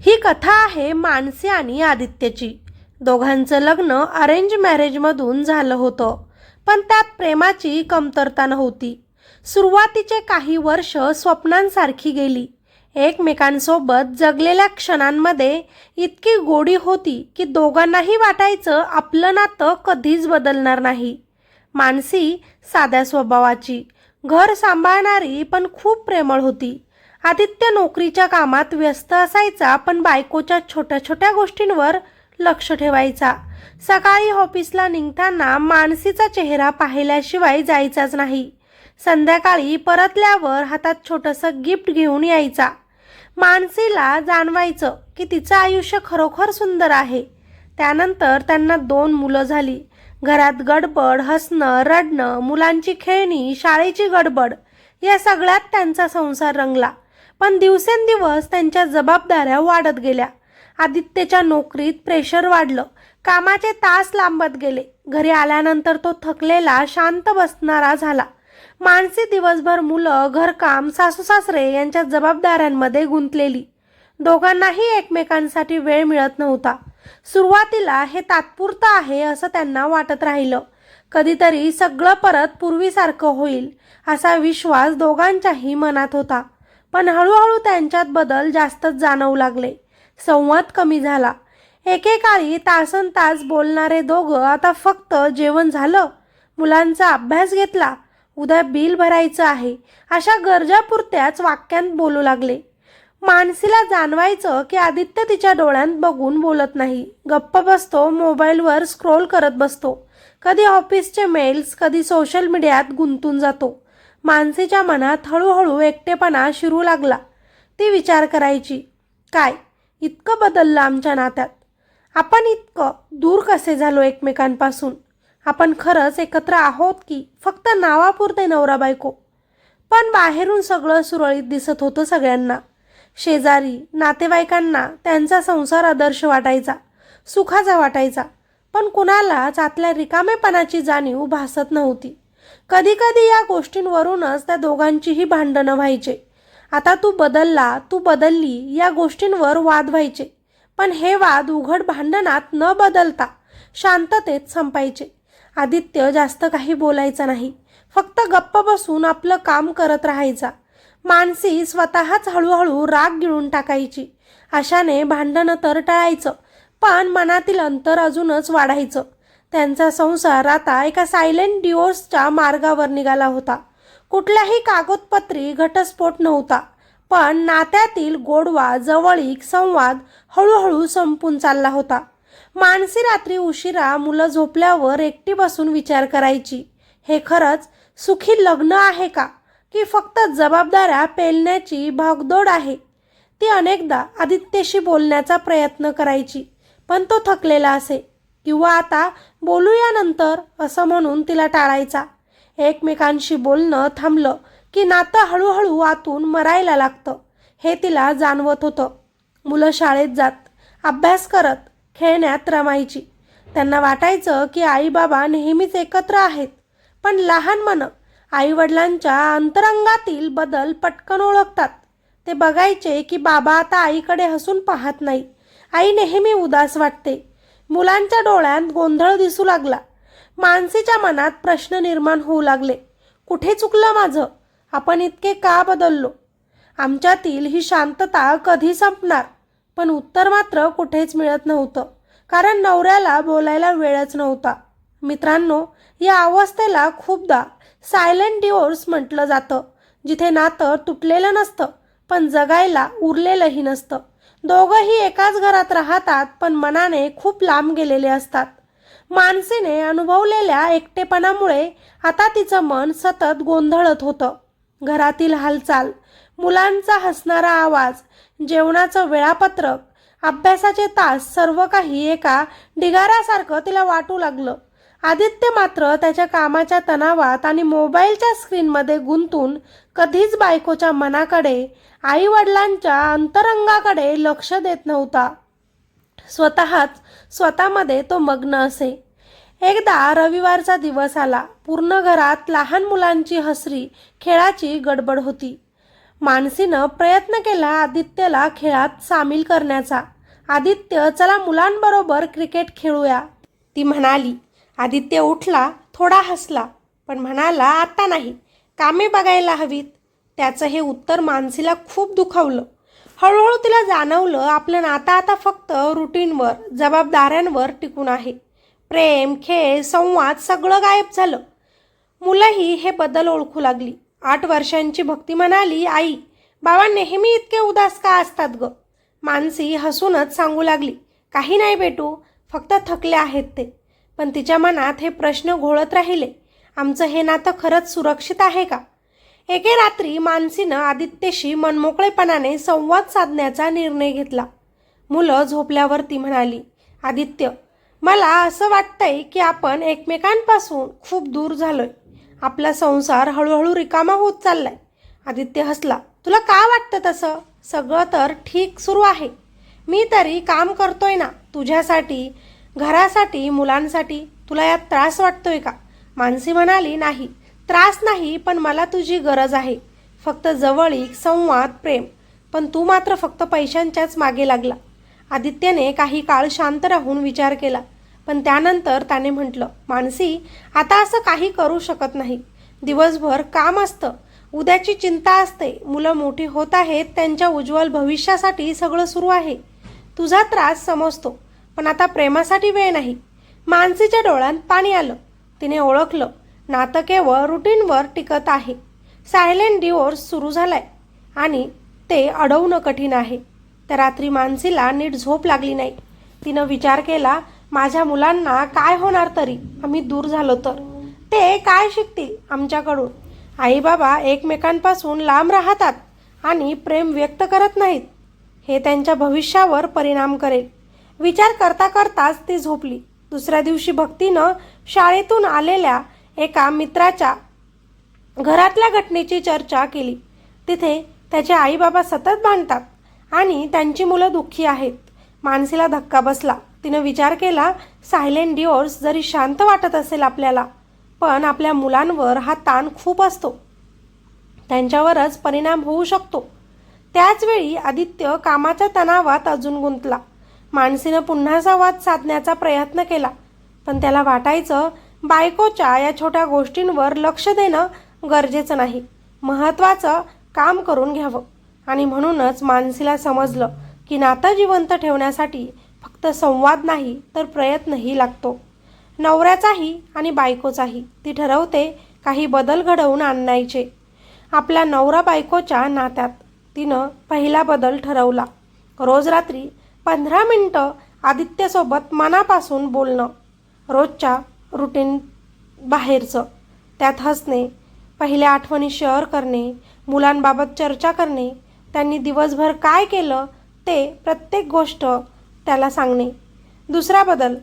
ही कथा आहे मानसी आणि आदित्यची. दोघांचं लग्न अरेंज मॅरेजमधून झालं होतं पण त्यात प्रेमाची कमतरता नव्हती. सुरुवातीचे काही वर्ष स्वप्नांसारखी गेली. एकमेकांसोबत जगलेल्या क्षणांमध्ये इतकी गोडी होती की दोघांनाही वाटायचं आपलं नातं कधीच बदलणार नाही. मानसी साध्या स्वभावाची घर सांभाळणारी पण खूप प्रेमळ होती. आदित्य नोकरीच्या कामात व्यस्त असायचा पण बायकोच्या छोट्या छोट्या गोष्टींवर लक्ष ठेवायचा. सकाळी ऑफिसला निघताना मानसीचा चेहरा पाहिल्याशिवाय जायचाच नाही. संध्याकाळी परतल्यावर हातात छोटंसं गिफ्ट घेऊन यायचा. मानसीला जाणवायचं की तिचं आयुष्य खरोखर सुंदर आहे. त्यानंतर त्यांना दोन मुलं झाली. घरात गडबड हसणं रडणं मुलांची खेळणी शाळेची गडबड या सगळ्यात त्यांचा संसार रंगला. पण दिवसेंदिवस त्यांच्या जबाबदाऱ्या वाढत गेल्या. आदित्यच्या नोकरीत प्रेशर वाढलं. कामाचे तास लांबत गेले. घरी आल्यानंतर तो थकलेला शांत बसणारा झाला. मानसी दिवसभर मुलं घरकाम सासू सासरे यांच्या जबाबदाऱ्यांमध्ये गुंतलेली. दोघांनाही एकमेकांसाठी वेळ मिळत नव्हता. सुरुवातीला हे तात्पुरतं आहे असं त्यांना वाटत राहिलं. कधीतरी सगळं परत पूर्वीसारखं होईल असा विश्वास दोघांच्याही मनात होता. पण हळूहळू त्यांच्यात बदल जास्तच जाणवू लागले. संवाद कमी झाला. एकेकाळी तासन तास बोलणारे दोघं आता फक्त जेवण झालं मुलांचा अभ्यास घेतला उद्या बिल भरायचं आहे अशा गरजापुरत्याच वाक्यांत बोलू लागले. मानसीला जाणवायचं की आदित्य तिच्या डोळ्यांत बघून बोलत नाही. गप्प बसतो मोबाईलवर स्क्रोल करत बसतो. कधी ऑफिसचे मेल्स कधी सोशल मीडियात गुंतून जातो. मानसीच्या मनात हळूहळू एकटेपणा शिरू लागला. ती विचार करायची काय इतकं बदललं आमच्या नात्यात? आपण इतकं दूर कसे झालो एकमेकांपासून? आपण खरंच एकत्र आहोत की फक्त नावापुरते नवरा बायको? पण बाहेरून सगळं सुरळीत दिसत होतं सगळ्यांना. शेजारी नातेवाईकांना त्यांचा संसार आदर्श वाटायचा सुखाचा वाटायचा. पण कुणालाच आतल्या रिकामेपणाची जाणीव भासत नव्हती. कधीकधी या गोष्टींवरूनच त्या दोघांचीही भांडणं व्हायचे. आता तू बदलला तू बदलली या गोष्टींवर वाद व्हायचे. पण हे वाद उघड भांडणात न बदलता शांततेत संपायचे. आदित्य जास्त काही बोलायचा नाही. फक्त गप्प बसून आपलं काम करत राहायचा. मानसी स्वतःच हळूहळू राग गिळून टाकायची. अशाने भांडणं तर टळायचं पण मनातील अंतर अजूनच वाढायचं. त्यांचा संसार आता एका सायलेंट डिओर्सच्या मार्गावर निघाला होता. कुठल्याही कागदपत्री घटस्फोट नव्हता पण नात्यातील गोडवा जवळीक संवाद हळूहळू संपून चालला होता. मानसी रात्री उशिरा मुलं झोपल्यावर एकटी बसून विचार करायची हे खरंच सुखी लग्न आहे का? की फक्त जबाबदाऱ्या पेलण्याची भागदौड आहे? ती अनेकदा आदित्यशी बोलण्याचा प्रयत्न करायची पण तो थकलेला असे. किंवा आता बोलूया नंतर असं म्हणून तिला टाळायचा. एकमेकांशी बोलणं थांबलं की नातं हळूहळू आतून मरायला लागतं. हे तिला जाणवत होतं. मुलं शाळेत जात अभ्यास करत खेळण्यात रमायची. त्यांना वाटायचं की आई बाबा नेहमीच एकत्र आहेत. पण लहान मनं आईवडिलांच्या अंतरंगातील बदल पटकन ओळखतात. ते बघायचे की बाबा आता आईकडे हसून पाहत नाही. आई नेहमी उदास वाटते. मुलांच्या डोळ्यात गोंधळ दिसू लागला. मानसीच्या मनात प्रश्न निर्माण होऊ लागले. कुठे चुकलं माझं? आपण इतके का बदललो? आमच्यातील ही शांतता कधी संपणार? पण उत्तर मात्र कुठेच मिळत नव्हतं. कारण नवऱ्याला बोलायला वेळच नव्हता. मित्रांनो या अवस्थेला खूपदा सायलेंट डिओर्स म्हटलं जातं. जिथे नातं तुटलेलं नसतं पण जगायला उरलेलंही नसतं. दोघंही एकाच घरात राहतात पण मनाने खूप लांब गेलेले असतात. मानसीने अनुभवलेल्या एकटेपणामुळे आता तिचं मन सतत गोंधळत होतं. घरातील हालचाल मुलांचा हसणारा आवाज जेवणाचं वेळापत्रक अभ्यासाचे तास सर्व काही एका ढिगाऱ्यासारखं तिला वाटू लागलं. आदित्य मात्र त्याच्या कामाच्या तणावात आणि मोबाईलच्या स्क्रीनमध्ये गुंतून कधीच बायकोच्या मनाकडे आईवडिलांच्या अंतरंगाकडे लक्ष देत नव्हता. स्वतःच स्वतःमध्ये तो मग्न असे. एकदा रविवारचा दिवस आला. पूर्ण घरात लहान मुलांची हसरी खेळाची गडबड होती. मानसीनं प्रयत्न केला आदित्यला खेळात सामील करण्याचा. आदित्य चला मुलांबरोबर क्रिकेट खेळूया ती म्हणाली. आदित्य उठला थोडा हसला पण म्हणाला आता नाही. कामे बघायला हवीत. त्याचं हे उत्तर मानसीला खूप दुखावलं. हळूहळू तिला जाणवलं आपलं नातं आता फक्त रुटीनवर जबाबदाऱ्यांवर टिकून आहे. प्रेम खेळ संवाद सगळं गायब झालं. मुलंही हे बदल ओळखू लागली. आठ वर्षांची भक्ती म्हणाली आई बाबा नेहमी इतके उदास का असतात ग? मानसी हसूनच सांगू लागली काही नाही बेटू फक्त थकले आहेत ते. पण तिच्या मनात हे प्रश्न घोळत राहिले. आमचं हे नातं खरंच सुरक्षित आहे का? एके रात्री मानसीनं आदित्यशी मनमोकळेपणाने संवाद साधण्याचा निर्णय घेतला. मुलं झोपल्यावर ती म्हणाली आदित्य मला असं वाटतंय की आपण एकमेकांपासून खूप दूर झालोय. आपला संसार हळूहळू रिकामा होत चाललाय. आदित्य हसला तुला का वाटतं तसं? सगळं तर ठीक सुरू आहे. मी तरी काम करतोय ना. तुझ्यासाठी घरासाठी मुलांसाठी तुला यात त्रास वाटतोय का? मानसी म्हणाली नाही. त्रास नाही पण मला तुझी गरज आहे. फक्त जवळीक संवाद प्रेम. पण तू मात्र फक्त पैशांच्याच मागे लागला. आदित्यने काही काळ शांत राहून विचार केला. पण त्यानंतर त्याने म्हटलं मानसी आता असं काही करू शकत नाही. दिवसभर काम असतं. उद्याची चिंता असते. मुलं मोठी होत आहेत. त्यांच्या उज्ज्वल भविष्यासाठी सगळं सुरू आहे. तुझा त्रास समजतो. पण आता प्रेमासाठी वेळ नाही. मानसीच्या डोळ्यात पाणी आलं. तिने ओळखलं. नातं केवळ रुटीनवर टिकत आहे. सायलेंट डिवोर्स सुरू झालाय. आणि ते अडवणं कठीण आहे. त्या रात्री मानसीला नीट झोप लागली नाही. तिनं विचार केला माझ्या मुलांना काय होणार तरी? आम्ही दूर झालो तर? ते काय शिकतील आमच्याकडून? आई बाबा एकमेकांपासून लांब राहतात आणि प्रेम व्यक्त करत नाहीत. हे त्यांच्या भविष्यावर परिणाम करेल. विचार करता करताच ती झोपली. दुसऱ्या दिवशी भक्तीनं शाळेतून आलेल्या एका मित्राच्या घरातल्या घटनेची चर्चा केली. तिथे त्याचे आईबाबा सतत भांडतात आणि त्यांची मुलं दुःखी आहेत. मानसीला धक्का बसला. तिनं विचार केला सायलेंट डिओर्स जरी शांत वाटत असेल आपल्याला पण आपल्या मुलांवर हा ताण खूप असतो. त्यांच्यावरच परिणाम होऊ शकतो. त्याचवेळी आदित्य कामाच्या तणावात अजून गुंतला. मानसीनं पुन्हा संवाद साधण्याचा प्रयत्न केला. पण त्याला वाटायचं बायकोच्या या छोट्या गोष्टींवर लक्ष देणं गरजेचं नाही. महत्त्वाचं काम करून घ्यावं. आणि म्हणूनच मानसीला समजलं की नातं जिवंत ठेवण्यासाठी फक्त संवाद नाही तर प्रयत्नही लागतो. नवऱ्याचाही आणि बायकोचाही. ती ठरवते काही बदल घडवून आणायचे. आपल्या नवरा बायकोच्या नात्यात. तिनं पहिला बदल ठरवला. रोज रात्री पंधरा मिनटं आदित्यसोबत मनापासून बोलणं रोजच्या रुटीन बाहेरचं. त्यात हसणे पहिल्या आठवणी शेअर करणे मुलांबाबत चर्चा करणे त्यांनी दिवसभर काय केलं ते प्रत्येक गोष्ट त्याला सांगणे. दुसरा बदल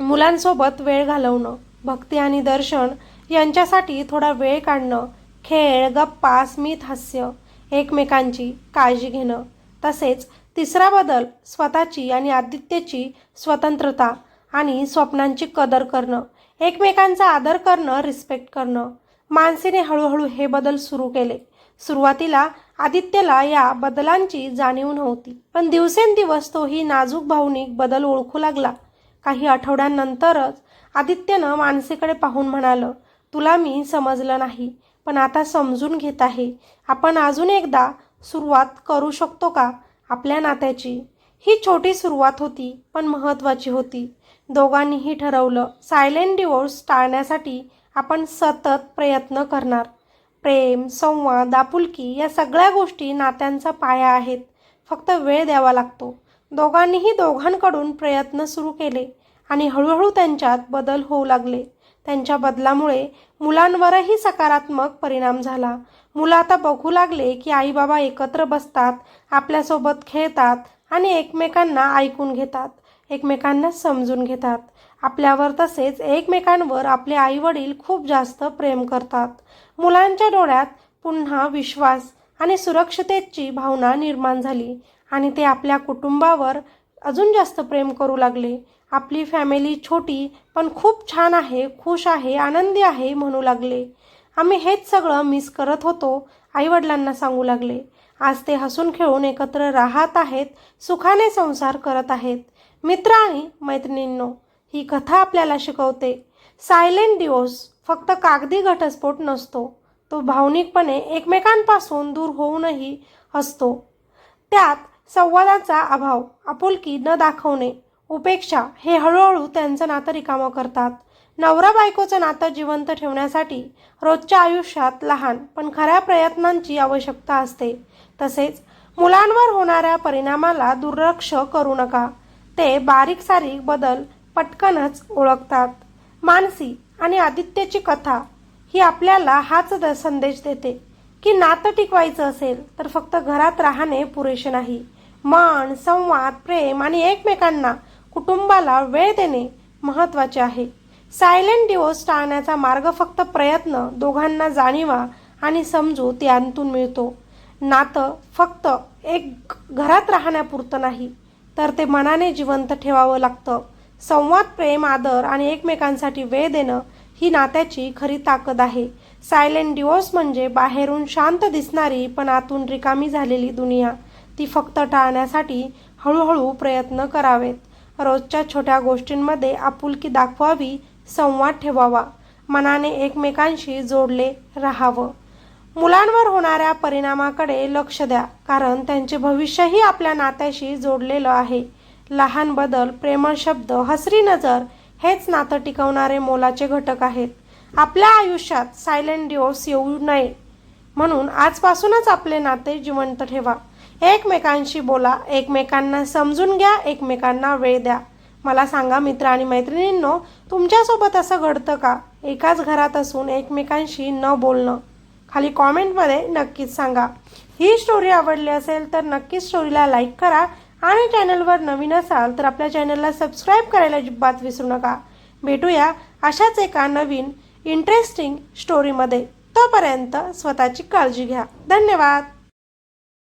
मुलांसोबत वेळ घालवणं भक्ती आणि दर्शन यांच्यासाठी थोडा वेळ काढणं खेळ गप्पा स्मित हास्य एकमेकांची काळजी घेणं तसेच तिसरा बदल स्वतःची आणि आदित्यची स्वतंत्रता आणि स्वप्नांची कदर करणं. एकमेकांचा आदर करणं रिस्पेक्ट करणं. मानसीने हळूहळू हे बदल सुरू केले. सुरुवातीला आदित्यला या बदलांची जाणीव नव्हती. पण दिवसेंदिवस तोही नाजूक भावनिक बदल ओळखू लागला. काही आठवड्यांनंतरच आदित्यनं मानसीकडे पाहून म्हणालं तुला मी समजलं नाही पण आता समजून घेत आहे. आपण अजून एकदा सुरुवात करू शकतो का? आपल्या नात्याची. ही छोटी सुरुवात होती पण महत्त्वाची होती. दोघांनीही ठरवलं सायलेंट डिवोर्स टाळण्यासाठी आपण सतत प्रयत्न करणार. प्रेम संवाद आपुलकी या सगळ्या गोष्टी नात्यांचा पाया आहेत. फक्त वेळ द्यावा लागतो. दोघांनीही दोघांकडून प्रयत्न सुरू केले आणि हळूहळू त्यांच्यात बदल होऊ लागले. त्यांच्या बदलामुळे मुलांवरही सकारात्मक परिणाम झाला. मुलं आता बघू लागले की आई बाबा एकत्र बसतात आपल्यासोबत खेळतात आणि एकमेकांना ऐकून घेतात एकमेकांना समजून घेतात. आपल्यावर तसेच एकमेकांवर आपले आईवडील खूप जास्त प्रेम करतात. मुलांच्या डोळ्यात पुन्हा विश्वास आणि सुरक्षतेची भावना निर्माण झाली आणि ते आपल्या कुटुंबावर अजून जास्त प्रेम करू लागले. आपली फॅमिली छोटी पण खूप छान आहे खुश आहे आनंदी आहे म्हणू लागले. आम्ही हेच सगळं मिस करत होतो आईवडिलांना सांगू लागले. आज ते हसून खेळून एकत्र राहत आहेत सुखाने संसार करत आहेत. मित्र आणि मैत्रिणींनो ही कथा आपल्याला शिकवते. सायलेंट दिवस फक्त कागदी घटस्फोट नसतो तो भावनिकपणे एकमेकांपासून दूर होऊनही असतो. त्यात संवादाचा अभाव आपुलकी न दाखवणे उपेक्षा हे हळूहळू त्यांचं नातं रिकामं करतात. नवरा बायकोचं नातं जिवंत ठेवण्यासाठी रोजच्या आयुष्यात लहान पण खऱ्या प्रयत्नांची आवश्यकता असते. तसेच मुलांवर होणाऱ्या परिणामाला दुर्लक्ष करू नका. ते बारीक सारीक बदल पटकनच ओळखतात. मानसी आणि आदित्यची कथा ही आपल्याला हाच द- संदेश देते की नातं टिकवायचं असेल तर फक्त घरात राहणे पुरेसे नाही. मन संवाद प्रेम आणि एकमेकांना कुटुंबाला वेळ देणे महत्त्वाचे आहे. सायलेंट डिवोर्स टाळण्याचा मार्ग फक्त प्रयत्न दोघांना जाणीवा आणि समजूत यांतून मिळतो. नातं फक्त एक घरात राहण्यापुरतं नाही तर ते मनाने जिवंत ठेवावं लागतं. संवाद प्रेम आदर आणि एकमेकांसाठी वेळ देणं ही नात्याची खरी ताकद आहे. सायलेंट डिवोर्स म्हणजे बाहेरून शांत दिसणारी पण आतून रिकामी झालेली दुनिया. ती फक्त टाळण्यासाठी हळूहळू प्रयत्न करावेत. रोजच्या छोट्या गोष्टींमध्ये आपुलकी दाखवावी संवाद ठेवावा. मनाने एकमेकांशी जोडले राहावं. मुलांवर होणाऱ्या परिणामाकडे लक्ष द्या कारण त्यांचे भविष्यही आपल्या नात्याशी जोडलेलं आहे. लहान बदल प्रेमळ शब्द हसरी नजर हेच नातं टिकवणारे मोलाचे घटक आहेत. आपल्या आयुष्यात सायलेंट डिओस येऊ नये म्हणून आजपासूनच आपले नाते जिवंत ठेवा. एकमेकांशी बोला एकमेकांना समजून घ्या एकमेकांना वेळ द्या. मला सांगा मित्र आणि मैत्रिणींनो तुमच्यासोबत असं घडतं का? एकाच घरात असून एकमेकांशी न बोलणं. खाली कॉमेंटमध्ये नक्कीच सांगा. ही स्टोरी आवडली असेल तर नक्कीच स्टोरीला लाईक करा आणि चॅनलवर नवीन असाल तर आपल्या चॅनलला सबस्क्राईब करायला अजिबात विसरू नका. भेटूया अशाच एका नवीन इंटरेस्टिंग स्टोरीमध्ये तोपर्यंत स्वतःची काळजी घ्या. धन्यवाद!